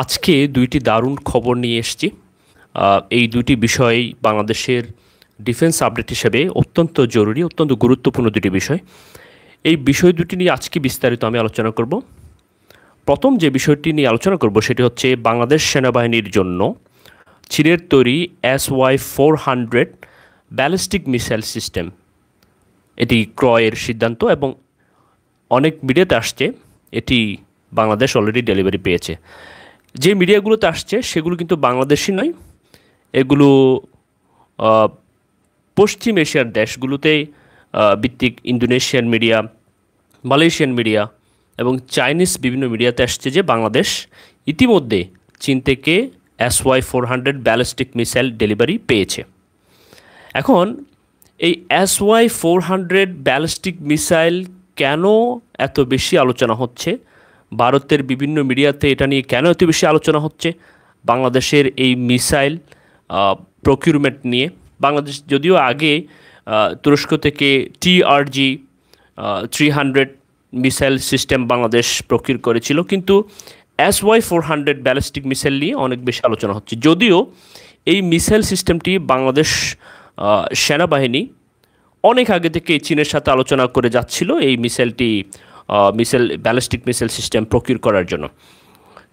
আজকে দুইটি দারুণ খবর নিয়ে এসেছি। এই দুইটি বিষয় বাংলাদেশের ডিফেন্স আপডেট হিসেবে অত্যন্ত জরুরি, অত্যন্ত গুরুত্বপূর্ণ দুটি বিষয়। এই বিষয় দুটি নিয়ে আজকে বিস্তারিত আমি আলোচনা করব। প্রথম যে বিষয়টি নিয়ে আলোচনা করব সেটি হচ্ছে বাংলাদেশ সেনাবাহিনীর জন্য চীনের তৈরি S Y four hundred ballistic missile system এটি ক্রয়ের সিদ্ধান্ত এবং অনেক মিডিয়াতে আসছে, এটি বাংলাদেশ অলরেডি ডেলিভারি পেয়েছে। যে মিডিয়াগুলোতে আসছে, সেগুলো কিন্তু বাংলাদেশি নয়। এগুলো পশ্চিম এশিয়ার দেশগুলোতে ভিত্তিক ইন্দোনেশিয়ান মিডিয়া, মালয়েশিয়ান মিডিয়া এবং চাইনিজ বিভিন্ন মিডিয়াতে আসছে যে বাংলাদেশ। ইতিমধ্যে চীন থেকে S Y four hundred ballistic missile delivery পেয়েছে। এখন এই S Y four hundred ballistic missile কেন এত বেশি আলোচনা হচ্ছে? ভারতের বিভিন্ন মিডিয়াতে এটা নিয়ে কেন এত বেশি আলোচনা হচ্ছে? বাংলাদেশের এই মিসাইল প্রকিউরমেন্ট নিয়ে। বাংলাদেশ যদিও আগে তুরস্ক থেকে TRG three hundred missile system Bangladesh procure করেছিল। কিন্তু S Y four hundred ballistic missile নিয়ে অনেক বেশি আলোচনা হচ্ছে। যদিও এই মিসাইল সিস্টেমটি বাংলাদেশ সেনাবাহিনী অনেক আগে থেকে চীনের সাথে আলোচনা করে যাচ্ছিল এই মিসাইলটি missile, ballistic missile system procure করার জন্য।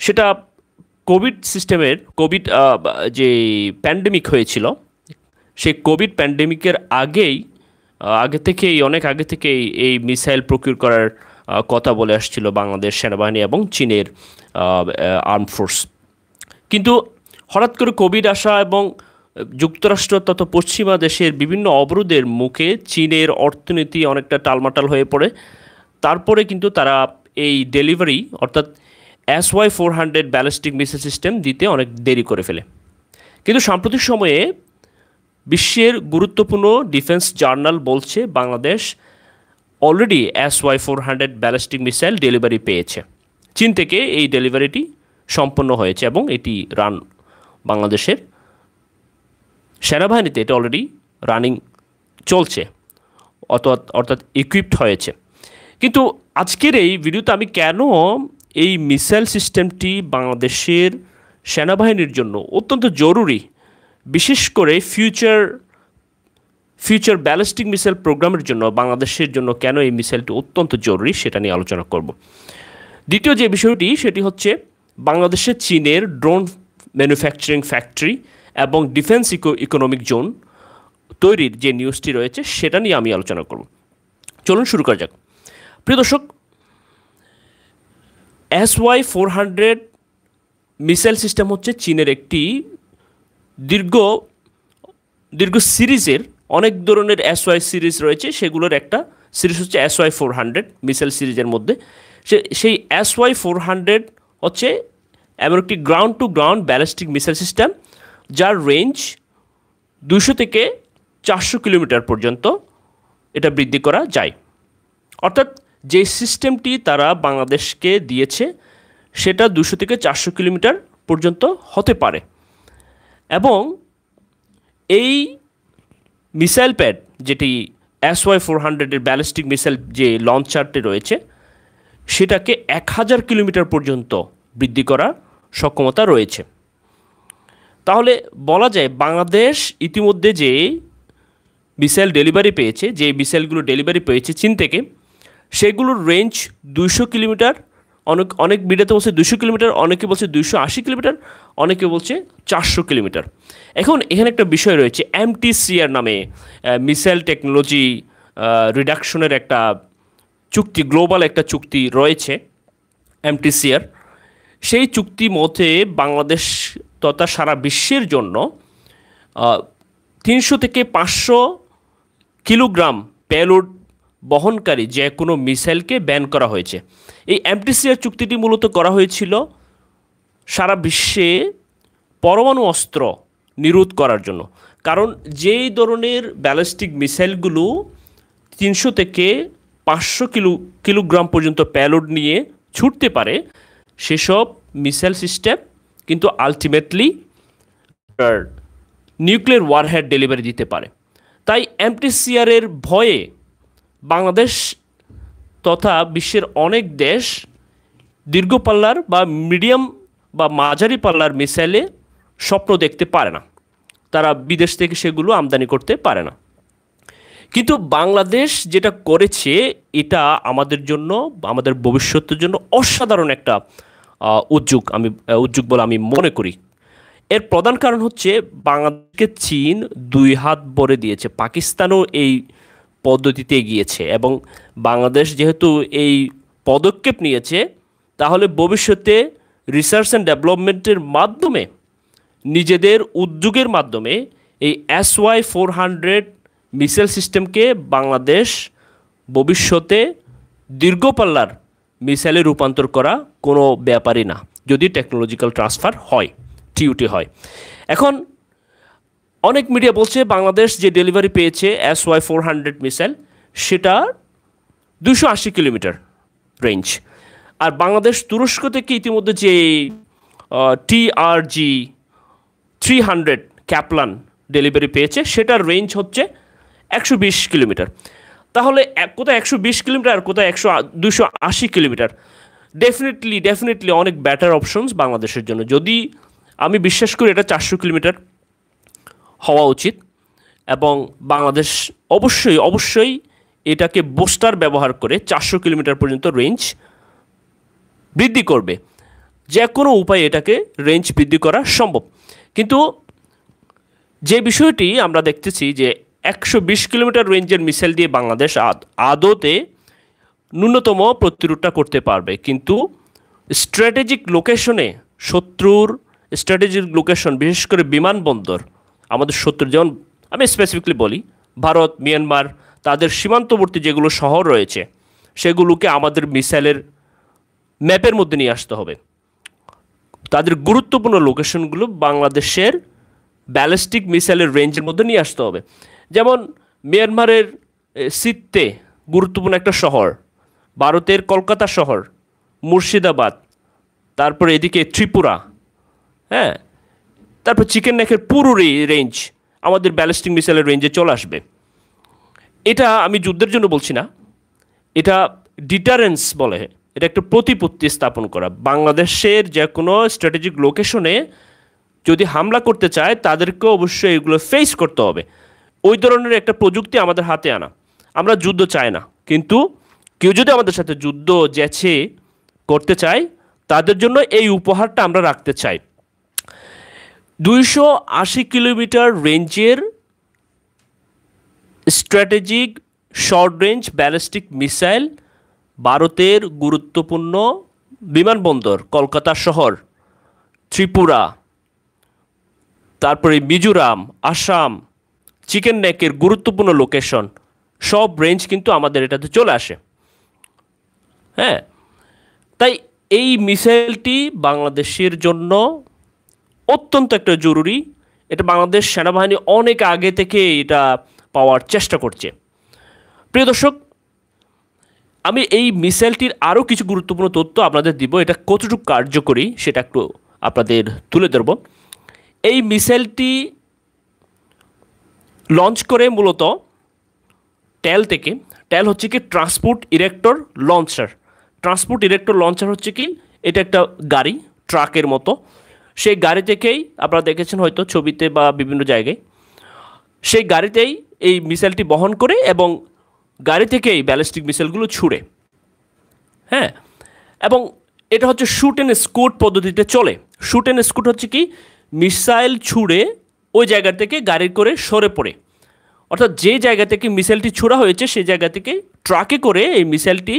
সেটা কোভিড সিস্টেমের, কোভিড যে প্যান্ডেমিক হয়েছিল, সেই কোভিড প্যান্ডেমিকের আগেই আগে থেকেই, অনেক আগে থেকেই এই মিসাইল প্রকিউর করার কথা বলে আসছিল বাংলাদেশ সেনাবাহিনী এবং চীনের আর্ম ফোর্স। কিন্তু হঠাৎ করে কোভিড আসা এবং যুক্তরাষ্ট্র তথা পশ্চিমা দেশের বিভিন্ন অবরোধের মুখে চীনের অর্থনীতি অনেকটা টালমাটাল হয়ে পড়ে। তারপরে কিন্তু তারা এই ডেলিভারি অর্থাৎ S Y four hundred ballistic missile system দিতে অনেক দেরি করে ফেলে। কিন্তু সাম্প্রতিক সময়ে বিশ্বের গুরুত্বপূর্ণ ডিফেন্স জার্নাল বলছে Bangladesh already S Y four hundred ballistic missile delivery পেয়েছে। চীন থেকে এই ডেলিভারিটি সম্পন্ন হয়েছে এবং এটি রান বাংলাদেশের সেনাবাহিনীতে এটা অলরেডি রানিং চলছে, অর্থাৎ অর্থাৎ ইকুইপড হয়েছে। কিন্তু আজকের এই ভিডিওতে আমি কেন এই মিসাইল সিস্টেমটি বাংলাদেশের সেনাবাহিনীর জন্য অত্যন্ত জরুরি, বিশেষ করে ফিউচার ফিউচার ব্যালিস্টিক মিসাইল প্রোগ্রামের জন্য, বাংলাদেশের জন্য কেন এই মিসাইলটি অত্যন্ত জরুরি সেটা নিয়ে আলোচনা করব। দ্বিতীয় যে বিষয়টি, সেটি হচ্ছে বাংলাদেশের চীনের ড্রোন ম্যানুফ্যাকচারিং ফ্যাক্টরি এবং ডিফেন্স ইকো, ইকোনমিক জোন তৈরির যে নিউজটি রয়েছে, সেটা নিয়ে আমি আলোচনা করব। চলুন শুরু করা যাক। প্রিয় দর্শক S Y four hundred missile system হচ্ছে চীনের একটি দীর্ঘ দীর্ঘ সিরিজের অনেক ধরনের এস ওয়াই সিরিজ রয়েছে। সেগুলোর একটা সিরিজ হচ্ছে S Y four hundred missile সিরিজের মধ্যে। সে, সেই এস ওয়াই ফোর হান্ড্রেড হচ্ছে এমন একটি ground to ground ballistic missile system যার রেঞ্জ দুশো থেকে চারশো কিলোমিটার পর্যন্ত এটা বৃদ্ধি করা যায়। অর্থাৎ যে সিস্টেমটি তারা বাংলাদেশকে দিয়েছে, সেটা দুশো থেকে চারশো কিলোমিটার পর্যন্ত হতে পারে। এবং এই মিসাইল প্যাড, যেটি এস ওয়াই ফোর হান্ড্রেডের ব্যালিস্টিক মিসাইল যে লঞ্চারটি রয়েছে, সেটাকে এক হাজার কিলোমিটার পর্যন্ত বৃদ্ধি করার সক্ষমতা রয়েছে। তাহলে বলা যায় বাংলাদেশ ইতিমধ্যে যে মিসাইল ডেলিভারি পেয়েছে, যে মিসাইলগুলো ডেলিভারি পেয়েছে চীন থেকে সেগুলোর রেঞ্জ দুইশো কিলোমিটার, অনেক অনেক মিডিয়াতে বলছে দুশো কিলোমিটার, অনেকে বলছে দুইশো আশি কিলোমিটার, অনেকে বলছে চারশো কিলোমিটার। এখন এখানে একটা বিষয় রয়েছে এমটিসিআর নামে মিসাইল টেকনোলজি রিডাকশনের একটা চুক্তি গ্লোবাল একটা চুক্তি রয়েছে এমটিসিআর সেই চুক্তি মতে বাংলাদেশ তথা সারা বিশ্বের জন্য তিনশো থেকে পাঁচশো কিলোগ্রাম পেলোড বহনকারী যে কোনো মিসাইলকে ব্যান করা হয়েছে। এই এমটিসিআর চুক্তিটি মূলত করা হয়েছিল সারা বিশ্বে পরমাণু অস্ত্র নিরোধ করার জন্য। কারণ যেই ধরনের ব্যালিস্টিক মিসাইলগুলো তিনশো থেকে পাঁচশো কিলো, কিলোগ্রাম পর্যন্ত প্যালোড নিয়ে ছুটতে পারে, সেসব মিসাইল সিস্টেম কিন্তু আলটিমেটলি নিউক্লিয়ার ওয়ারহেড ডেলিভারি দিতে পারে। তাই এমটিসিআরের ভয়ে বাংলাদেশ তথা বিশ্বের অনেক দেশ দীর্ঘ পাল্লার বা মিডিয়াম বা মাঝারি পাল্লার মিসাইলে স্বপ্ন দেখতে পারে না। তারা বিদেশ থেকে সেগুলো আমদানি করতে পারে না। কিন্তু বাংলাদেশ যেটা করেছে, এটা আমাদের জন্য, আমাদের ভবিষ্যতের জন্য অসাধারণ একটা উদ্যোগ আমি, উদ্যোগ বলে আমি মনে করি। এর প্রধান কারণ হচ্ছে বাংলাদেশকে চীন দুই হাত ভরে দিয়েছে। পাকিস্তানও এই পদ্ধতিতে এগিয়েছে এবং বাংলাদেশ যেহেতু এই পদক্ষেপ নিয়েছে, তাহলে ভবিষ্যতে রিসার্চ অ্যান্ড ডেভেলপমেন্টের মাধ্যমে, নিজেদের উদ্যোগের মাধ্যমে এই S Y four hundred missile সিস্টেমকে বাংলাদেশ ভবিষ্যতে দীর্ঘপাল্লার মিসাইলে রূপান্তর করা কোনো ব্যাপারই না, যদি টেকনোলজিক্যাল ট্রান্সফার হয় টিউটি হয়। এখন অনেক মিডিয়া বলছে বাংলাদেশ যে ডেলিভারি পেয়েছে S Y four hundred missile, সেটা দুশো আশি কিলোমিটার রেঞ্জ আর বাংলাদেশ তুরস্ক থেকে ইতিমধ্যে যে TRG three hundred Kaplan delivery পেয়েছে, সেটার রেঞ্জ হচ্ছে একশো বিশ কিলোমিটার। তাহলে এক, কোথায় একশো বিশ কিলোমিটার আর কোথায় একশো দুশো আশি কিলোমিটার? ডেফিনেটলি ডেফিনেটলি অনেক ব্যাটার অপশনস বাংলাদেশের জন্য। যদি আমি বিশ্বাস করি এটা চারশো কিলোমিটার হওয়া উচিত এবং বাংলাদেশ অবশ্যই অবশ্যই এটাকে বোস্টার ব্যবহার করে চারশো কিলোমিটার পর্যন্ত রেঞ্জ বৃদ্ধি করবে। যে কোনো উপায়ে এটাকে রেঞ্জ বৃদ্ধি করা সম্ভব। কিন্তু যে বিষয়টি আমরা দেখতেছি যে একশো বিশ কিলোমিটার রেঞ্জের মিসাইল দিয়ে বাংলাদেশ আদতে ন্যূনতম প্রতিরোধটা করতে পারবে। কিন্তু স্ট্র্যাটেজিক লোকেশনে শত্রুর স্ট্র্যাটেজিক লোকেশন বিশেষ করে বিমানবন্দর আমাদের শত্রু যেমন, আমি স্পেসিফিকলি বলি, ভারত মিয়ানমার তাদের সীমান্তবর্তী যেগুলো শহর রয়েছে, সেগুলোকে আমাদের মিসাইলের ম্যাপের মধ্যে নিয়ে আসতে হবে। তাদের গুরুত্বপূর্ণ লোকেশনগুলো বাংলাদেশের ব্যালিস্টিক মিসাইলের রেঞ্জের মধ্যে নিয়ে আসতে হবে। যেমন মিয়ানমারের সিত্তে গুরুত্বপূর্ণ একটা শহর, ভারতের কলকাতা শহর, মুর্শিদাবাদ, তারপর এদিকে ত্রিপুরা হ্যাঁ? তারপর চিকেন নেকের পুরো রেঞ্জ আমাদের ব্যালিস্টিক মিসাইলের রেঞ্জে চলে আসবে। এটা আমি যুদ্ধের জন্য বলছি না। এটা ডিটারেন্স বলে। এটা একটা প্রতিপত্তি স্থাপন করা। বাংলাদেশের যে কোনো স্ট্র্যাটেজিক লোকেশনে যদি হামলা করতে চায় তাদেরকে অবশ্যই এগুলো ফেস করতে হবে। ওই ধরনের একটা প্রযুক্তি আমাদের হাতে আনা। আমরা যুদ্ধ চাই না। কিন্তু কেউ যদি আমাদের সাথে যুদ্ধ যেছে করতে চায়, তাদের জন্য এই উপহারটা আমরা রাখতে চাই। দুইশো আশি কিলোমিটার রেঞ্জের strategic short range ballistic missile ভারতের গুরুত্বপূর্ণ বিমানবন্দর, কলকাতা শহর, ত্রিপুরা, তারপরে মিজোরাম, আসাম, চিকেন নেকের গুরুত্বপূর্ণ লোকেশন। সব রেঞ্জ কিন্তু আমাদের এটাতে চলে আসে। হ্যাঁ? তাই এই মিসাইলটি বাংলাদেশের জন্য অত্যন্ত একটা জরুরি। এটা বাংলাদেশ সেনাবাহিনী অনেক আগে থেকে এটা পাওয়ার চেষ্টা করছে। প্রিয় দর্শক, আমি এই মিসাইলটির আরও কিছু গুরুত্বপূর্ণ তথ্য আপনাদের দিব। এটা কতটুকু কার্যকরী সেটা একটু আপনাদের তুলে ধরব। এই মিসাইলটি লঞ্চ করে মূলত ট্যাল থেকে। ট্যাল হচ্ছে কি transport erector launcher. Transport erector launcher হচ্ছে কি, এটা একটা গাড়ি, ট্রাকের মতো। সেই গাড়ি থেকেই আপনারা দেখেছেন হয়তো ছবিতে বা বিভিন্ন জায়গায়, সেই গাড়িতেই এই মিসাইলটি বহন করে এবং গাড়ি থেকেই ব্যালিস্টিক মিসাইলগুলো ছুড়ে। হ্যাঁ? এবং এটা হচ্ছে শুট অ্যান্ড স্কুট পদ্ধতিতে চলে। শুট অ্যান্ড স্কুট হচ্ছে কি? মিসাইল ছুড়ে ওই জায়গা থেকে গাড়ি করে সরে পড়ে। অর্থাৎ যে জায়গা থেকে মিসাইলটি ছোড়া হয়েছে সেই জায়গা থেকে ট্রাকে করে এই মিসাইলটি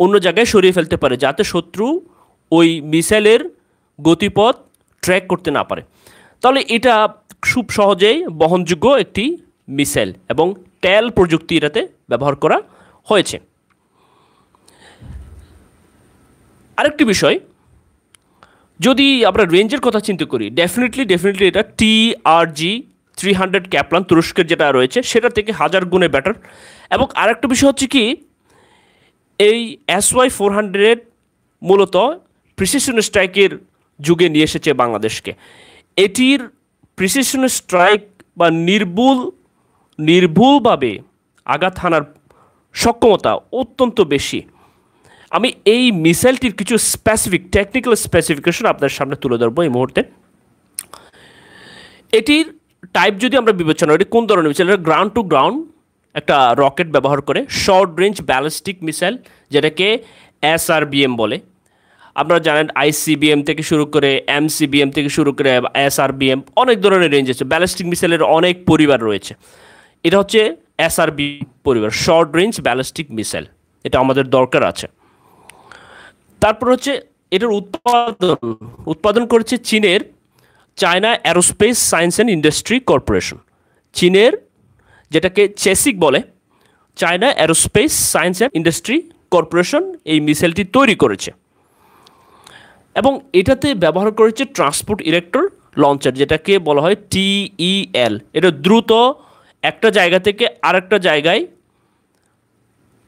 অন্য জায়গায় সরিয়ে ফেলতে পারে, যাতে শত্রু ওই মিসাইলের গতিপথ ট্র্যাক করতে না পারে। তাহলে এটা খুব সহজেই বহনযোগ্য একটি মিসাইল এবং ট্যাল প্রযুক্তি এটাতে ব্যবহার করা হয়েছে। আরেকটি বিষয়, যদি আমরা রেঞ্জের কথা চিন্তা করি ডেফিনেটলি ডেফিনেটলি এটা টি আর জি থ্রি হান্ড্রেড ক্যাপলান তুরস্কের যেটা রয়েছে, সেটা থেকে হাজার গুণে ব্যাটার এবং আরেকটা বিষয় হচ্ছে কি, এই এস ওয়াই ফোর হান্ড্রেড মূলত প্রিসিশন স্ট্রাইকের যুগে নিয়ে এসেছে বাংলাদেশকে। এটির প্রিসিশন স্ট্রাইক বা নির্ভুল নির্ভুলভাবে আঘাত হানার সক্ষমতা অত্যন্ত বেশি। আমি এই মিসাইলটির কিছু স্পেসিফিক টেকনিক্যাল স্পেসিফিকেশন আপনার সামনে তুলে ধরবো এই মুহূর্তে। এটির টাইপ যদি আমরা বিবেচনা করি, কোন ধরনের মিসাইল? গ্রাউন্ড টু গ্রাউন্ড একটা রকেট ব্যবহার করে শর্ট রেঞ্জ ব্যালিস্টিক মিসাইল যেটাকে এসআরবিএম বলে। আপনারা জানেন আইসিবিএম থেকে শুরু করে এমসিবিএম থেকে শুরু করে এসআরবিএম অনেক ধরনের রেঞ্জ আছে। ব্যালিস্টিক মিসাইলের অনেক পরিবার রয়েছে। এটা হচ্ছে এসআরবি পরিবার শর্ট রেঞ্জ ব্যালিস্টিক মিসাইল এটা আমাদের দরকার আছে। তারপর হচ্ছে এটার উৎপাদন উৎপাদন করেছে চীনের China aerospace science and industry corporation চীনের যেটাকে চেসিক বলে China aerospace science and industry corporation এই মিসাইলটি তৈরি করেছে। এবং এটাতে ব্যবহার করেছে ট্রান্সপোর্ট ইলেকট্রো লঞ্চার, যেটাকে বলা হয় টিইএল এটা দ্রুত একটা জায়গা থেকে আরেকটা জায়গায়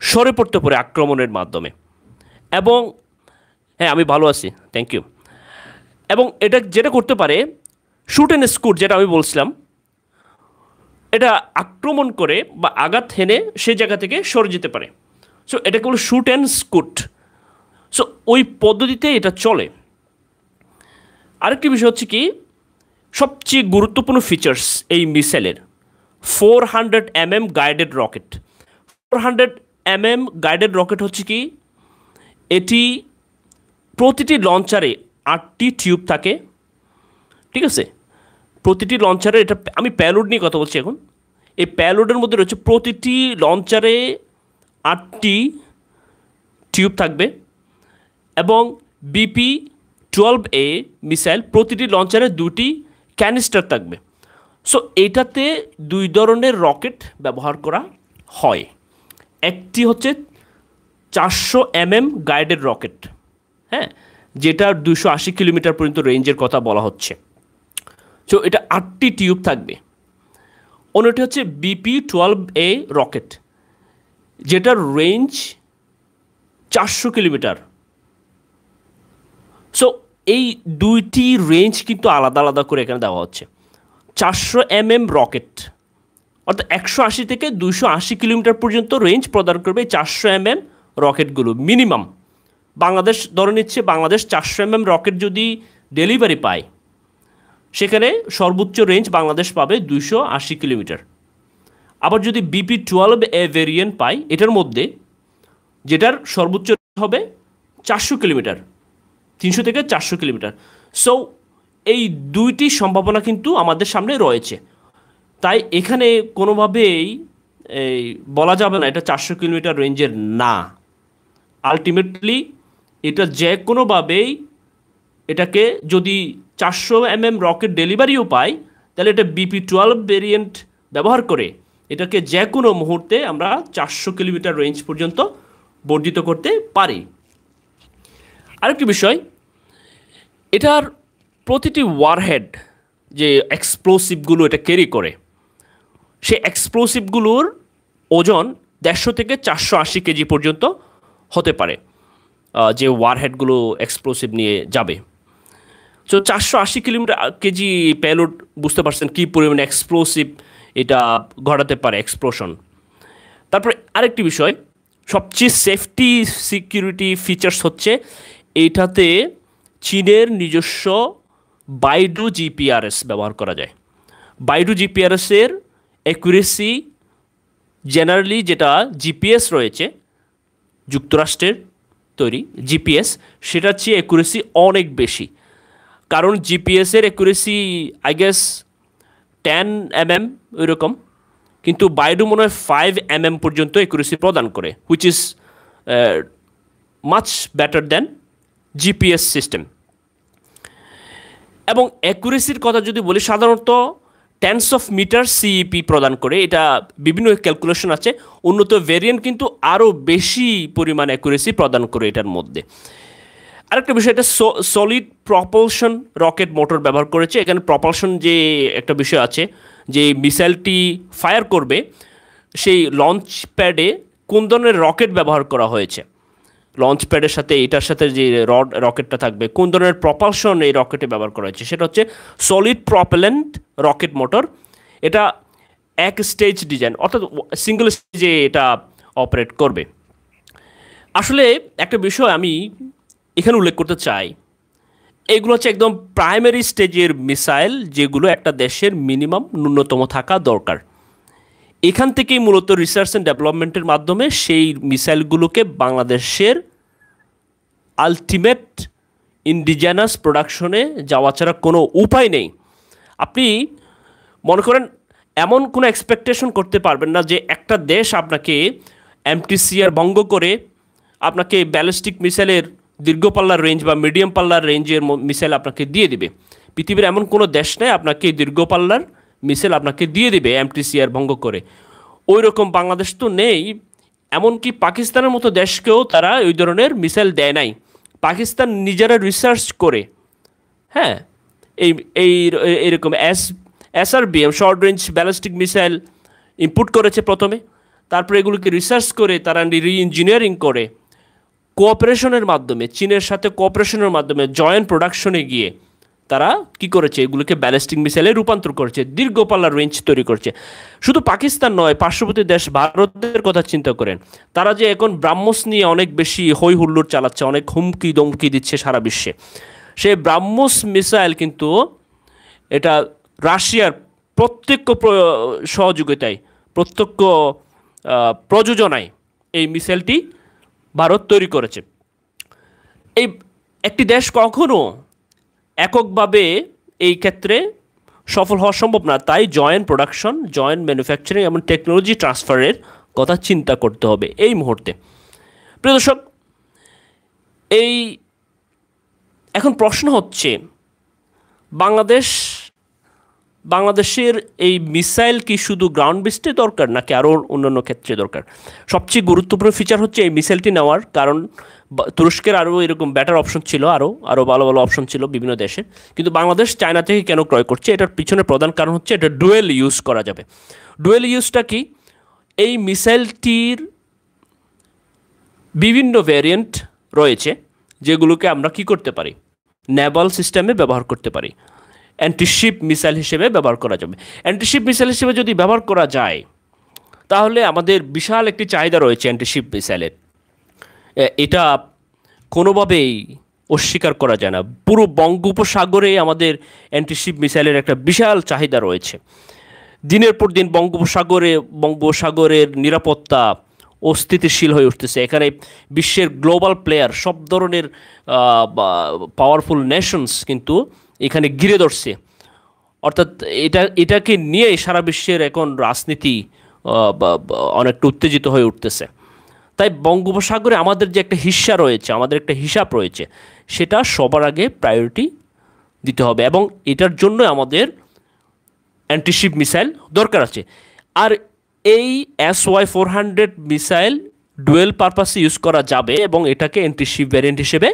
সরে পড়তে পারে আক্রমণের মাধ্যমে। এবং হ্যাঁ আমি ভালো আছি থ্যাংক ইউ এবং এটা যেটা করতে পারে শুট অ্যান্ড স্কুট যেটা আমি বলছিলাম, এটা আক্রমণ করে বা আঘাত হেনে সে জায়গা থেকে সরে যেতে পারে। সো এটাকে বলে শুট অ্যান্ড স্কুট সো ওই পদ্ধতিতে এটা চলে। আরেকটি বিষয় হচ্ছে কি, সবচেয়ে গুরুত্বপূর্ণ ফিচার্স এই মিসাইলের four hundred M M guided rocket four hundred M M guided rocket হচ্ছে কি, এটি প্রতিটি লঞ্চারে আটটি টিউব থাকে, ঠিক আছে? প্রতিটি লঞ্চারে এটা, আমি প্যালোড নিয়ে কথা বলছি এখন, এই প্যালোডের মধ্যে রয়েছে প্রতিটি লঞ্চারে আটটি টিউব থাকবে এবং বিপি টুয়েলভ এ মিসাইল প্রতিটি লঞ্চারে দুটি ক্যানিস্টার থাকবে। সো এটাতে দুই ধরনের রকেট ব্যবহার করা হয়। একটি হচ্ছে চারশো এম এম গাইডেড রকেট হ্যাঁ যেটা দুশো আশি কিলোমিটার পর্যন্ত রেঞ্জের কথা বলা হচ্ছে। সো এটা আটটি টিউব থাকবে। অন্যটি হচ্ছে বিপি টুয়েলভ এ রকেট যেটার রেঞ্জ চারশো কিলোমিটার। সো এই দুইটি রেঞ্জ কিন্তু আলাদা আলাদা করে এখানে দেওয়া হচ্ছে। চারশো এম এম রকেট, অর্থাৎ একশো আশি থেকে দুশো আশি কিলোমিটার পর্যন্ত রেঞ্জ প্রদান করবে চারশো এম এম রকেটগুলো মিনিমাম বাংলাদেশ ধরে নিচ্ছে, বাংলাদেশ চারশো এম এম রকেট যদি ডেলিভারি পায়, সেখানে সর্বোচ্চ রেঞ্জ বাংলাদেশ পাবে দুশো আশি কিলোমিটার। আবার যদি বিপি টুয়েলভ এ ভেরিয়েন্ট পায়, এটার মধ্যে যেটার সর্বোচ্চ হবে চারশো কিলোমিটার। তিনশো থেকে চারশো কিলোমিটার। সো এই দুইটি সম্ভাবনা কিন্তু আমাদের সামনে রয়েছে। তাই এখানে কোনোভাবেই এই বলা যাবে না এটা চারশো কিলোমিটার রেঞ্জের না। আলটিমেটলি এটা যে কোনোভাবেই এটাকে যদি চারশো এম এম রকেট ডেলিভারিও পাই তাহলে এটা বিপি টুয়েলভ ভেরিয়েন্ট ব্যবহার করে এটাকে যে কোনো মুহূর্তে আমরা চারশো কিলোমিটার রেঞ্জ পর্যন্ত বর্ধিত করতে পারি। আরেকটি বিষয়, এটার প্রতিটি ওয়ারহেড যে এক্সপ্লোসিভগুলো এটা ক্যারি করে সেই এক্সপ্লোসিভগুলোর ওজন দেড়শো থেকে চারশো আশি কেজি পর্যন্ত হতে পারে যে ওয়ারহেডগুলো এক্সপ্লোসিভ নিয়ে যাবে। তো চারশো আশি কিলোমিটার কেজি প্যালোড বুঝতে পারছেন কী পরিমাণে এক্সপ্লোসিভ এটা ঘটাতে পারে এক্সপ্লোশন তারপরে আরেকটি বিষয়, সবচেয়ে সেফটি সিকিউরিটি ফিচার্স হচ্ছে এইটাতে চীনের নিজস্ব বাইডু জিপিআরএস ব্যবহার করা যায়। বাইডু জিপিআরএসের অ্যাকুরেসি জেনারেলি যেটা জিপিএস রয়েছে, যুক্তরাষ্ট্রের তৈরি জিপিএস সেটার চেয়ে অ্যাকুরেসি অনেক বেশি। কারণ জিপিএসের accuracy I guess ten M M ওইরকম। কিন্তু বাইডু মনে হয় ফাইভ এম এম পর্যন্ত অ্যাকুরেসি প্রদান করে which is much better than GPS system. এবং অ্যাকুরেসির কথা যদি বলি, সাধারণত টেন্স অফ মিটার সিইপি প্রদান করে, এটা বিভিন্ন ক্যালকুলেশন আছে, উন্নত ভেরিয়েন্ট কিন্তু আরও বেশি পরিমাণ অ্যাকুরেসি প্রদান করে এটার মধ্যে। আরেকটা বিষয়, এটা সলিড প্রপালশন রকেট মোটর ব্যবহার করেছে। এখানে প্রপালশন যে একটা বিষয় আছে, যে মিসাইলটি ফায়ার করবে, সেই লঞ্চ প্যাডে কোন ধরনের রকেট ব্যবহার করা হয়েছে। লঞ্চ প্যাডের সাথে এটার সাথে যে রড রকেটটা থাকবে, কোন ধরনের প্রপালশন এই রকেটে ব্যবহার করা হয়েছে? সেটা হচ্ছে সলিড প্রপেলেন্ট রকেট মোটর এটা এক স্টেজ ডিজাইন অর্থাৎ সিঙ্গেল স্টেজে এটা অপারেট করবে। আসলে একটা বিষয় আমি এখানে উল্লেখ করতে চাই। এগুলো হচ্ছে একদম প্রাইমারি স্টেজের মিসাইল যেগুলো একটা দেশের মিনিমাম ন্যূনতম থাকা দরকার। এখান থেকেই মূলত রিসার্চ অ্যান্ড ডেভেলপমেন্টের মাধ্যমে সেই মিসাইলগুলোকে বাংলাদেশের আলটিমেট ইন্ডিজিনাস প্রোডাকশনে যাওয়া ছাড়া কোনো উপায় নেই। আপনি মনে করেন, এমন কোনো এক্সপেকটেশন করতে পারবেন না যে একটা দেশ আপনাকে এমটিসিআর ভঙ্গ করে আপনাকে ব্যালিস্টিক মিসাইলের দীর্ঘ পাল্লার রেঞ্জ বা মিডিয়াম পাল্লার রেঞ্জের মিসাইল আপনাকে দিয়ে দিবে। পৃথিবীর এমন কোনো দেশ নেই আপনাকে দীর্ঘ পাল্লার মিসাইল আপনাকে দিয়ে দিবে এমটিসিআর ভঙ্গ করে। ওই রকম বাংলাদেশ তো নেই, এমনকি পাকিস্তানের মতো দেশকেও তারা ওই ধরনের মিসাইল দেয় নাই। পাকিস্তান নিজেরা রিসার্চ করে। হ্যাঁ এই এই, এরকম S SRBM short range ballistic missile input করেছে প্রথমে। তারপরে এগুলোকে রিসার্চ করে, তারা রি ইঞ্জিনিয়ারিং করে কোঅপারেশনের মাধ্যমে, চীনের সাথে কোঅপারেশনের মাধ্যমে জয়েন্ট প্রোডাকশনে গিয়ে। তারা কি করেছে? এগুলোকে ব্যালিস্টিক মিসাইলে রূপান্তর করেছে, দীর্ঘ পাল্লার রেঞ্জ তৈরি করছে। শুধু পাকিস্তান নয়, পার্শ্ববর্তী দেশ ভারতের কথা চিন্তা করেন। তারা যে এখন ব্রাহ্মস নিয়ে অনেক বেশি হই হুল্লোড় চালাচ্ছে, অনেক হুমকি দমকি দিচ্ছে সারা বিশ্বে। সেই ব্রাহ্মস মিসাইল কিন্তু এটা রাশিয়ার প্রত্যক্ষ সহযোগিতায়, প্রত্যক্ষ প্রযোজনায় এই মিসাইলটি ভারত তৈরি করেছে। এই একটি দেশ কখনো এককভাবে এই ক্ষেত্রে সফল হওয়া সম্ভব না। তাই জয়েন্ট প্রোডাকশন জয়েন্ট ম্যানুফ্যাকচারিং এবং টেকনোলজি ট্রান্সফারের কথা চিন্তা করতে হবে এই মুহূর্তে। প্রিয় দর্শক, এই এখন প্রশ্ন হচ্ছে, বাংলাদেশ, বাংলাদেশের এই মিসাইল কি শুধু গ্রাউন্ড বেসডে দরকার নাকি আরও অন্যান্য ক্ষেত্রে দরকার? সবচেয়ে গুরুত্বপূর্ণ ফিচার হচ্ছে এই মিসাইলটি নেওয়ার কারণ তুরস্কের আরও এরকম ব্যাটার অপশন ছিল, আরও আরও ভালো ভালো অপশন ছিল বিভিন্ন দেশে। কিন্তু বাংলাদেশ চায়না থেকে কেন ক্রয় করছে, এটার পিছনে প্রধান কারণ হচ্ছে এটা ডুয়েল ইউজ করা যাবে। ডুয়েল ইউজটা কি? এই মিসাইলটির বিভিন্ন ভ্যারিয়েন্ট রয়েছে, যেগুলোকে আমরা কি করতে পারি? নেভাল সিস্টেমে ব্যবহার করতে পারি। অ্যান্টিশিপ মিসাইল হিসেবে ব্যবহার করা যাবে। অ্যান্টিশিপ মিসাইল হিসেবে যদি ব্যবহার করা যায়, তাহলে আমাদের বিশাল একটি চাহিদা রয়েছে অ্যান্টিশিপ মিসাইলের এটা কোনোভাবেই অস্বীকার করা যায় না। পুরো বঙ্গোপসাগরে আমাদের অ্যান্টিশিপ মিসাইলের একটা বিশাল চাহিদা রয়েছে। দিনের পর দিন বঙ্গোপসাগরে, বঙ্গোপসাগরের নিরাপত্তা অস্থিতিশীল হয়ে উঠতেছে। এখানে বিশ্বের গ্লোবাল প্লেয়ার, সব ধরনের পাওয়ারফুল নেশনস কিন্তু এখানে ঘিরে ধরছে। অর্থাৎ এটা, এটাকে নিয়ে সারা বিশ্বের এখন রাজনীতি অনেকটা উত্তেজিত হয়ে উঠতেছে। তাই বঙ্গোপসাগরে আমাদের যে একটা হিস্সা রয়েছে, আমাদের একটা হিসাব রয়েছে, সেটা সবার আগে প্রায়োরিটি দিতে হবে এবং এটার জন্য আমাদের অ্যান্টিশিপ মিসাইল দরকার আছে। আর এই S Y four hundred missile dual পারপাসে ইউজ করা যাবে এবং এটাকে অ্যান্টিশিপ ভ্যারিয়েন্ট হিসেবে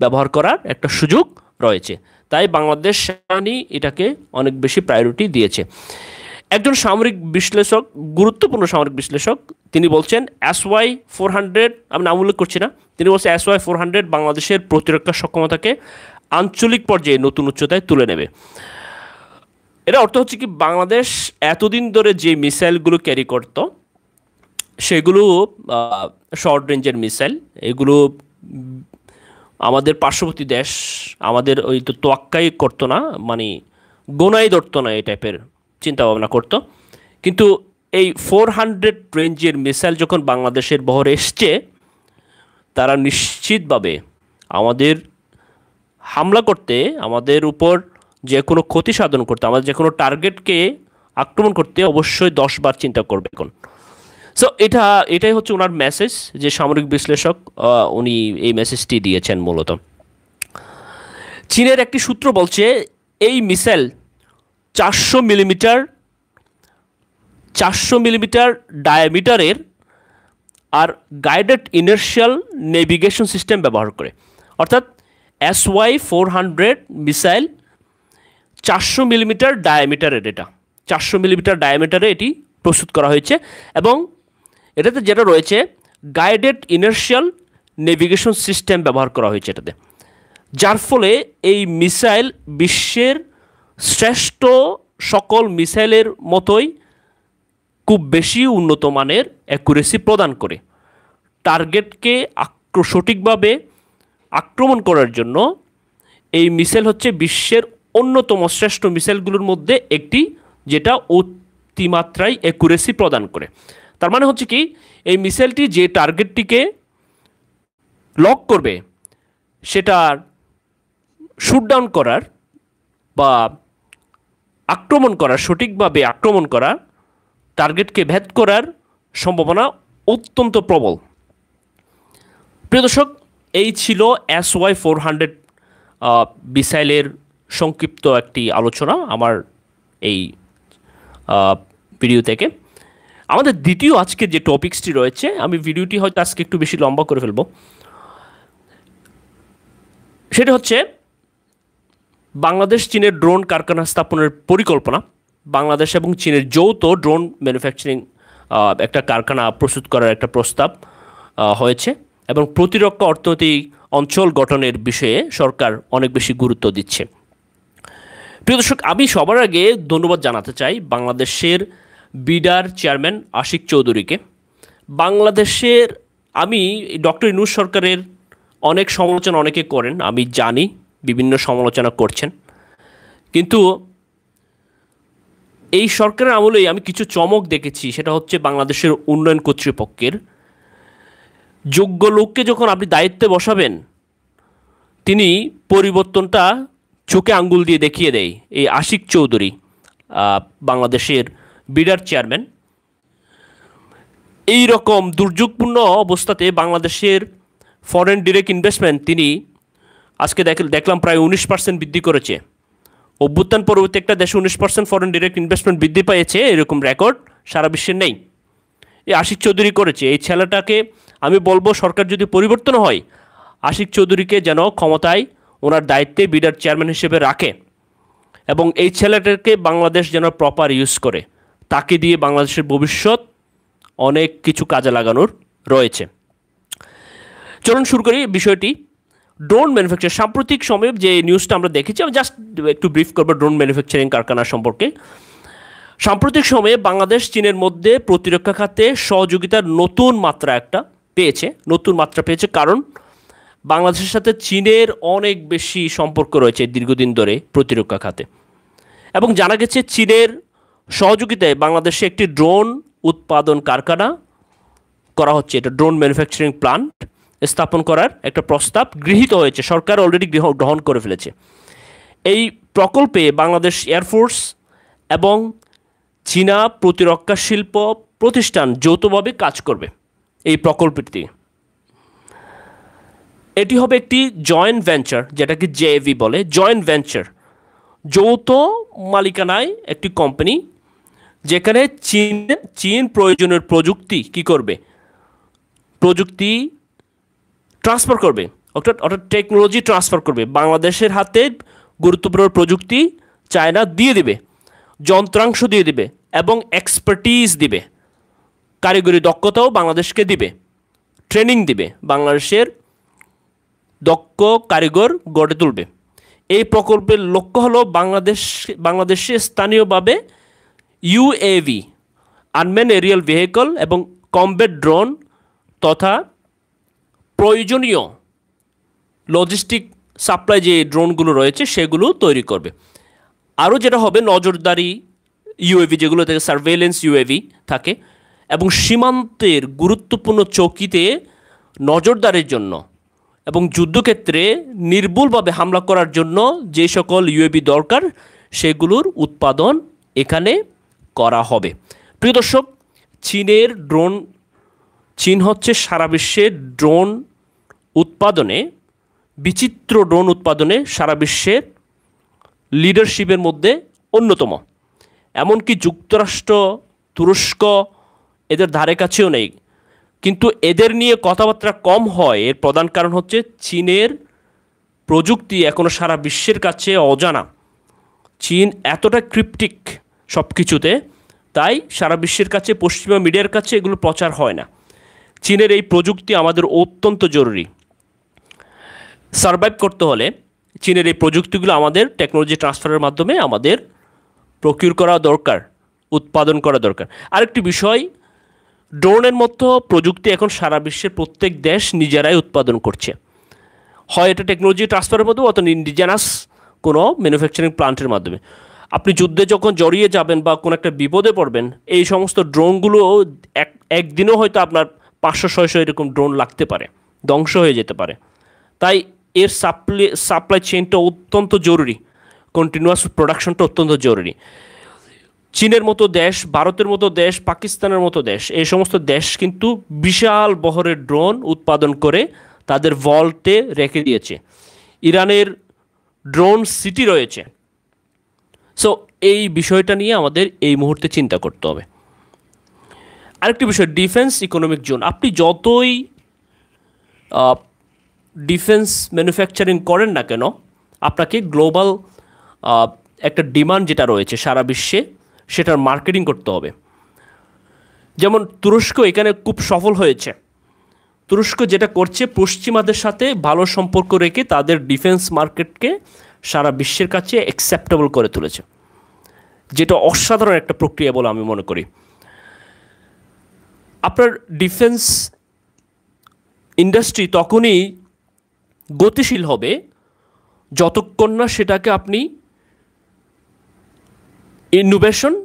ব্যবহার করার একটা সুযোগ রয়েছে। তাই বাংলাদেশ সেনাবাহিনী এটাকে অনেক বেশি প্রায়োরিটি দিয়েছে। একজন সামরিক বিশ্লেষক, গুরুত্বপূর্ণ সামরিক বিশ্লেষক তিনি বলছেন এস ওয়াই ফোর হান্ড্রেড আমি নাম উল্লেখ করছি না, তিনি বলছেন এস ওয়াই ফোর হান্ড্রেড বাংলাদেশের প্রতিরক্ষা সক্ষমতাকে আঞ্চলিক পর্যায়ে নতুন উচ্চতায় তুলে নেবে। এটা অর্থ হচ্ছে কি, বাংলাদেশ এতদিন ধরে যে মিসাইলগুলো ক্যারি করত, সেগুলো শর্ট রেঞ্জের মিসাইল, এগুলো আমাদের পার্শ্ববর্তী দেশ, আমাদের ওই তো তোয়াক্কাই করতো না মানে গোনাই ধরতো না এই টাইপের চিন্তা ভাবনা করতো। কিন্তু এই ফোর হান্ড্রেড রেঞ্জের মিসাইল যখন বাংলাদেশের বহরে এসছে, তারা নিশ্চিতভাবে আমাদের হামলা করতে, আমাদের উপর যে কোনো ক্ষতি সাধন করতে, আমাদের যে কোনো টার্গেটকে আক্রমণ করতে অবশ্যই দশবার চিন্তা করবে এখন। সো এটা, এটাই হচ্ছে ওনার মেসেজ যে সামরিক বিশ্লেষক উনি এই মেসেজটি দিয়েছেন মূলত। চীনের একটি সূত্র বলছে, এই মিসাইল চারশো মিলিমিটার চারশো মিলিমিটার ডায়ামিটারের আর গাইডেড ইনার্শিয়াল নেভিগেশন সিস্টেম ব্যবহার করে। অর্থাৎ S Y four hundred missile চারশো মিলিমিটার ডায়ামিটারের এটা। চারশো মিলিমিটার ডায়ামিটারে এটি প্রস্তুত করা হয়েছে এবং এটাতে যেটা রয়েছে গাইডেড ইনার্শিয়াল নেভিগেশন সিস্টেম ব্যবহার করা হয়েছে এটাতে। যার ফলে এই মিসাইল বিশ্বের শ্রেষ্ঠ সকল মিসাইলের মতোই খুব বেশি উন্নত মানের অ্যাকুরেসি প্রদান করে। টার্গেটকে আক্র, সঠিকভাবে আক্রমণ করার জন্য এই মিসাইল হচ্ছে বিশ্বের অন্যতম শ্রেষ্ঠ মিসাইলগুলোর মধ্যে একটি, যেটা অতিমাত্রায় অ্যাকুরেসি প্রদান করে। তার মানে হচ্ছে কি, এই মিসাইলটি যে টার্গেটটিকে লক করবে, সেটার শুটডাউন করার বা আক্রমণ করার, সঠিকভাবে আক্রমণ করা টার্গেটকে ভেদ করার সম্ভাবনা অত্যন্ত প্রবল। প্রিয় দর্শক, এই ছিল এস ওয়াই ফোর হান্ড্রেড মিসাইলের সংক্ষিপ্ত একটি আলোচনা আমার এই ভিডিও থেকে। আমাদের দ্বিতীয় আজকে যে টপিক্সটি রয়েছে, আমি ভিডিওটি হয়তো আজকে একটু বেশি লম্বা করে ফেলব। সেটা হচ্ছে বাংলাদেশ চীনের ড্রোন কারখানা স্থাপনের পরিকল্পনা। বাংলাদেশ এবং চীনের যৌথ ড্রোন ম্যানুফ্যাকচারিং একটা কারখানা প্রস্তুত করার একটা প্রস্তাব হয়েছে এবং প্রতিরক্ষা অর্থনৈতিক অঞ্চল গঠনের বিষয়ে সরকার অনেক বেশি গুরুত্ব দিচ্ছে। প্রিয় দর্শক, আমি সবার আগে ধন্যবাদ জানাতে চাই বাংলাদেশের বিডার চেয়ারম্যান আশিক চৌধুরীকে। বাংলাদেশের, আমি ডক্টর ইনুস সরকারের অনেক সমালোচনা অনেকে করেন, আমি জানি বিভিন্ন সমালোচনা করছেন। কিন্তু এই সরকারের আমলেই আমি কিছু চমক দেখেছি, সেটা হচ্ছে বাংলাদেশের উন্নয়ন কর্তৃপক্ষের। যোগ্য লোককে যখন আপনি দায়িত্বে বসাবেন, তিনি পরিবর্তনটা চোখে আঙ্গুল দিয়ে দেখিয়ে দেয়। এই আশিক চৌধুরী বাংলাদেশের বিডার চেয়ারম্যান। এই রকম দুর্যোগপূর্ণ অবস্থাতে বাংলাদেশের ফরেন ডিরেক্ট ইনভেস্টমেন্ট তিনি আজকে দেখ, দেখলাম প্রায় উনিশ পার্সেন্ট বৃদ্ধি করেছে। অভ্যুত্থান পরবর্তী একটা দেশে উনিশ পার্সেন্ট ফরেন ডিরেক্ট ইনভেস্টমেন্ট বৃদ্ধি পেয়েছে এরকম রেকর্ড সারা বিশ্বের নেই। এই আশিক চৌধুরী করেছে। এই ছেলেটাকে আমি বলব, সরকার যদি পরিবর্তন হয়, আশিক চৌধুরীকে যেন ক্ষমতায় ওনার দায়িত্বে বিডার চেয়ারম্যান হিসেবে রাখে এবং এই ছেলেটাকে বাংলাদেশ যেন প্রপার ইউজ করে। তাকে দিয়ে বাংলাদেশের ভবিষ্যৎ অনেক কিছু কাজে লাগানোর রয়েছে। চলুন শুরু করি বিষয়টি। ড্রোন ম্যানুফ্যাকচার সাম্প্রতিক সময়ে যে নিউজটা আমরা দেখেছি, আমি জাস্ট একটু ব্রিফ করব ড্রোন ম্যানুফ্যাকচারিং কারখানা সম্পর্কে। সাম্প্রতিক সময়ে বাংলাদেশ, চীনের মধ্যে প্রতিরক্ষা খাতে সহযোগিতার নতুন মাত্রা একটা পেয়েছে, নতুন মাত্রা পেয়েছে কারণ বাংলাদেশের সাথে চীনের অনেক বেশি সম্পর্ক রয়েছে দীর্ঘদিন ধরে প্রতিরক্ষা খাতে। এবং জানা গেছে চীনের সহযোগিতায় বাংলাদেশে একটি ড্রোন উৎপাদন কারখানা করা হচ্ছে। এটা ড্রোন ম্যানুফ্যাকচারিং প্লান্ট স্থাপন করার একটা প্রস্তাব গৃহীত হয়েছে। সরকার অলরেডি গ্রহণ করে ফেলেছে। এই প্রকল্পে বাংলাদেশ এয়ারফোর্স এবং চীনা প্রতিরক্ষা শিল্প প্রতিষ্ঠান যৌথভাবে কাজ করবে এই প্রকল্পটি। এটি হবে একটি জয়েন্ট ভেঞ্চার যেটাকে জেএভি বলে। জয়েন্ট ভেঞ্চার যৌথ মালিকানায় একটি কোম্পানি যেখানে চীন চীন প্রয়োজনের প্রযুক্তি কি করবে? প্রযুক্তি ট্রান্সফার করবে, অর্থাৎ অর্থাৎ টেকনোলজি ট্রান্সফার করবে। বাংলাদেশের হাতে গুরুত্বপূর্ণ প্রযুক্তি চায়না দিয়ে দিবে, যন্ত্রাংশ দিয়ে দিবে এবং এক্সপার্টিজ দিবে, কারিগরি দক্ষতাও বাংলাদেশকে দিবে ট্রেনিং দিবে, বাংলাদেশের দক্ষ কারিগর গড়ে তুলবে। এই প্রকল্পের লক্ষ্য হলো বাংলাদেশ, বাংলাদেশে স্থানীয়ভাবে ইউএভি আনম্যান এরিয়াল ভেহিকল এবং কমবেট ড্রোন তথা প্রয়োজনীয় লজিস্টিক সাপ্লাই যে ড্রোনগুলো রয়েছে, সেগুলো তৈরি করবে। আরও যেটা হবে, নজরদারি ইউএভি যেগুলো থেকে সার্ভেলেন্স ইউএভি থাকে, এবং সীমান্তের গুরুত্বপূর্ণ চৌকিতে নজরদারির জন্য এবং যুদ্ধক্ষেত্রে নির্ভুলভাবে হামলা করার জন্য যে সকল ইউএভি দরকার, সেগুলোর উৎপাদন এখানে করা হবে। প্রিয় দর্শক, চীনের ড্রোন, চীন হচ্ছে সারা বিশ্বে ড্রোন উৎপাদনে, বিচিত্র ড্রোন উৎপাদনে সারা বিশ্বের লিডারশিপের মধ্যে অন্যতম। এমনকি যুক্তরাষ্ট্র, তুরস্ক এদের ধারে কাছেও নেই। কিন্তু এদের নিয়ে কথাবার্তা কম হয়। এর প্রধান কারণ হচ্ছে চীনের প্রযুক্তি এখনও সারা বিশ্বের কাছে অজানা। চীন এতটা ক্রিপ্টিক সব কিছুতে তাই সারা বিশ্বের কাছে, পশ্চিমা মিডিয়ার কাছে এগুলো প্রচার হয় না। চীনের এই প্রযুক্তি আমাদের অত্যন্ত জরুরি। সারভাইভ করতে হলে চীনের এই প্রযুক্তিগুলো আমাদের টেকনোলজি ট্রান্সফারের মাধ্যমে আমাদের প্রকিউর করা দরকার, উৎপাদন করা দরকার। আরেকটি বিষয়, ড্রোনের মতো প্রযুক্তি এখন সারা বিশ্বের প্রত্যেক দেশ নিজেরাই উৎপাদন করছে। হয় এটা টেকনোলজি ট্রান্সফারের মধ্যে অথবা ইন্ডিজিনাস কোনো ম্যানুফ্যাকচারিং প্লান্টের মাধ্যমে। আপনি যুদ্ধে যখন জড়িয়ে যাবেন বা কোনো একটা বিপদে পড়বেন, এই সমস্ত ড্রোনগুলো এক, একদিনও হয়তো আপনার পাঁচশো, ছয়শো এরকম ড্রোন লাগতে পারে, ধ্বংস হয়ে যেতে পারে। তাই এর সাপ্লাই সাপ্লাই চেনটা অত্যন্ত জরুরি। কন্টিনিউয়াস প্রোডাকশনটা অত্যন্ত জরুরি। চীনের মতো দেশ, ভারতের মতো দেশ, পাকিস্তানের মতো দেশ, এই সমস্ত দেশ কিন্তু বিশাল বহরের ড্রোন উৎপাদন করে তাদের ভল্টে রেখে দিয়েছে। ইরানের ড্রোন সিটি রয়েছে। সো এই বিষয়টা নিয়ে আমাদের এই মুহূর্তে চিন্তা করতে হবে। আরেকটি বিষয় ডিফেন্স ইকোনমিক জোন আপনি যতই ডিফেন্স ম্যানুফ্যাকচারিং করেন না কেন, আপনাকে গ্লোবাল একটা ডিমান্ড যেটা রয়েছে সারা বিশ্বে, সেটার মার্কেটিং করতে হবে। যেমন তুরস্ক এখানে খুব সফল হয়েছে। তুরস্ক যেটা করছে, পশ্চিমাদের সাথে ভালো সম্পর্ক রেখে তাদের ডিফেন্স মার্কেটকে সারা বিশ্বের কাছে অ্যাকসেপ্টেবল করে তুলেছে। যেটা অসাধারণ একটা প্রক্রিয়া বলে আমি মনে করি। আপনার ডিফেন্স ইন্ডাস্ট্রি তখনই গতিশীল হবে, যতক্ষণ না সেটাকে আপনি ইনোভেশন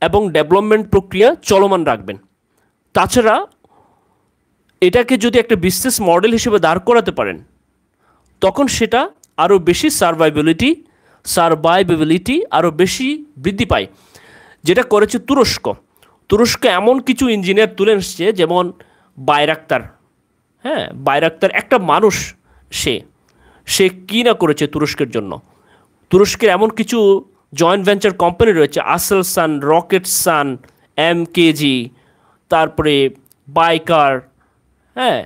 এবং ডেভেলপমেন্ট প্রক্রিয়া চলমান রাখবেন। তাছাড়া এটাকে যদি একটা বিজনেস মডেল হিসেবে দাঁড় করাতে পারেন, তখন সেটা আরও বেশি সার্ভাইবিলিটি সার্ভাইবিলিটি আরও বেশি বৃদ্ধি পায়। যেটা করেছে তুরস্ক। তুরস্ক এমন কিছু ইঞ্জিনিয়ার তুলে এসছে, যেমন বাইরাক্তার। হ্যাঁ বাইরাক্তার একটা মানুষ সে সে কী না করেছে তুরস্কের জন্য? তুরস্কের এমন কিছু জয়েন্ট ভেঞ্চার কোম্পানি রয়েছে আসেল সান রকেট সান এম কেজি তারপরে বাইকার হ্যাঁ?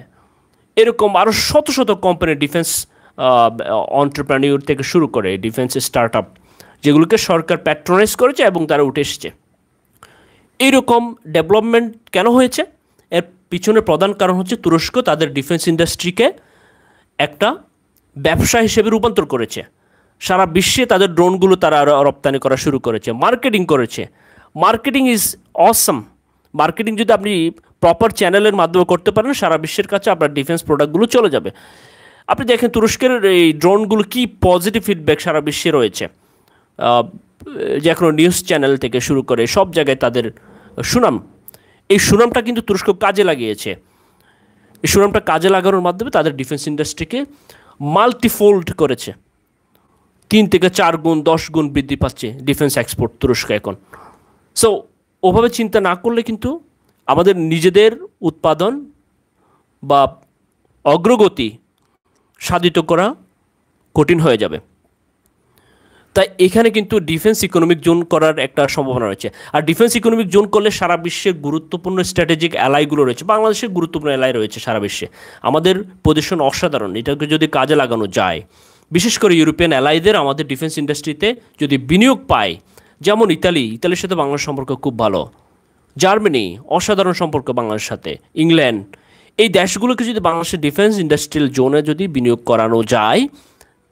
এরকম আরও শত শত কোম্পানি ডিফেন্স অন্টারপ্রানিউর থেকে শুরু করে ডিফেন্স স্টার্ট আপ যেগুলোকে সরকার প্যাট্রোনাইজ করেছে এবং তারা উঠে এসেছে। এইরকম ডেভেলপমেন্ট কেন হয়েছে? এর পিছনে প্রধান কারণ হচ্ছে তুরস্ক, তাদের ডিফেন্স ইন্ডাস্ট্রিকে একটা ব্যবসা হিসেবে রূপান্তর করেছে। সারা বিশ্বে তাদের ড্রোনগুলো তারা রপ্তানি করা শুরু করেছে, মার্কেটিং করেছে। Marketing is Assam. মার্কেটিং যদি আপনি প্রপার চ্যানেলের মাধ্যমে করতে পারেন, সারা বিশ্বের কাছে আপনার ডিফেন্স প্রোডাক্টগুলো চলে যাবে। আপনি দেখেন তুরস্কের এই ড্রোনগুলো কি পজিটিভ ফিডব্যাক সারা বিশ্বে রয়েছে। যে কোনো নিউজ চ্যানেল থেকে শুরু করে সব জায়গায় তাদের সুনাম। এই সুনামটা কিন্তু তুরস্ক কাজে লাগিয়েছে। এই সুনামটা কাজে লাগানোর মাধ্যমে তাদের ডিফেন্স ইন্ডাস্ট্রিকে মাল্টিফোল্ড করেছে। তিন থেকে চার গুণ, দশ গুণ বৃদ্ধি পাচ্ছে ডিফেন্স এক্সপোর্ট তুরস্ক এখন। সো ওভাবে চিন্তা না করলে কিন্তু আমাদের নিজেদের উৎপাদন বা অগ্রগতি সাধিত করা কঠিন হয়ে যাবে। তাই এখানে কিন্তু ডিফেন্স ইকোনমিক জোন করার একটা সম্ভাবনা রয়েছে। আর ডিফেন্স ইকোনমিক জোন করলে সারা বিশ্বের গুরুত্বপূর্ণ স্ট্র্যাটেজিক অ্যালাইগুলো রয়েছে। বাংলাদেশের গুরুত্বপূর্ণ অ্যালাই রয়েছে সারা বিশ্বে। আমাদের পজিশন অসাধারণ। এটাকে যদি কাজে লাগানো যায়, বিশেষ করে ইউরোপিয়ান অ্যালাইদের আমাদের ডিফেন্স ইন্ডাস্ট্রিতে যদি বিনিয়োগ পায়, যেমন ইতালি, ইতালির সাথে বাংলার সম্পর্ক খুব ভালো। জার্মানি, অসাধারণ সম্পর্ক বাংলাদেশের সাথে। ইংল্যান্ড, এই দেশগুলোকে যদি বাংলাদেশের ডিফেন্স ইন্ডাস্ট্রিয়াল জোনে যদি বিনিয়োগ করানো যায়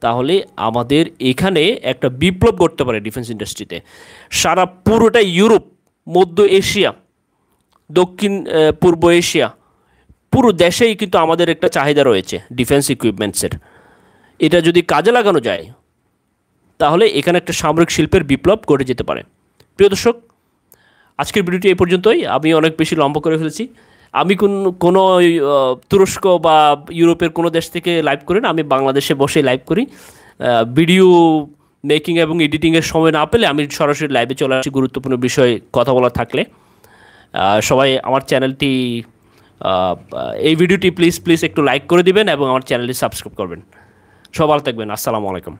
তাহলে আমাদের এখানে একটা বিপ্লব করতে পারে ডিফেন্স ইন্ডাস্ট্রিতে সারা পুরোটা ইউরোপ, মধ্য এশিয়া, দক্ষিণ পূর্ব এশিয়া, পুরো দেশেই কিন্তু আমাদের একটা চাহিদা রয়েছে ডিফেন্স ইকুইপমেন্টসের এটা যদি কাজে লাগানো যায়, তাহলে এখানে একটা সামরিক শিল্পের বিপ্লব ঘটে যেতে পারে। প্রিয় দর্শক, আজকের ভিডিওটি এই পর্যন্তই। আমি অনেক বেশি লম্বা করে ফেলেছি। আমি কোন, কোনো তুরস্ক বা ইউরোপের কোনো দেশ থেকে লাইভ করি না, আমি বাংলাদেশে বসে লাইভ করি। ভিডিও মেকিং এবং এডিটিংয়ের সময় না পেলে আমি সরাসরি লাইভে চলে আসি গুরুত্বপূর্ণ বিষয়ে কথা বলা থাকলে। সবাই আমার চ্যানেলটি এই ভিডিওটি প্লিজ প্লিজ একটু লাইক করে দিবেন এবং আমার চ্যানেলটি সাবস্ক্রাইব করবেন। সব ভালো থাকবেন। আসসালামু আলাইকুম।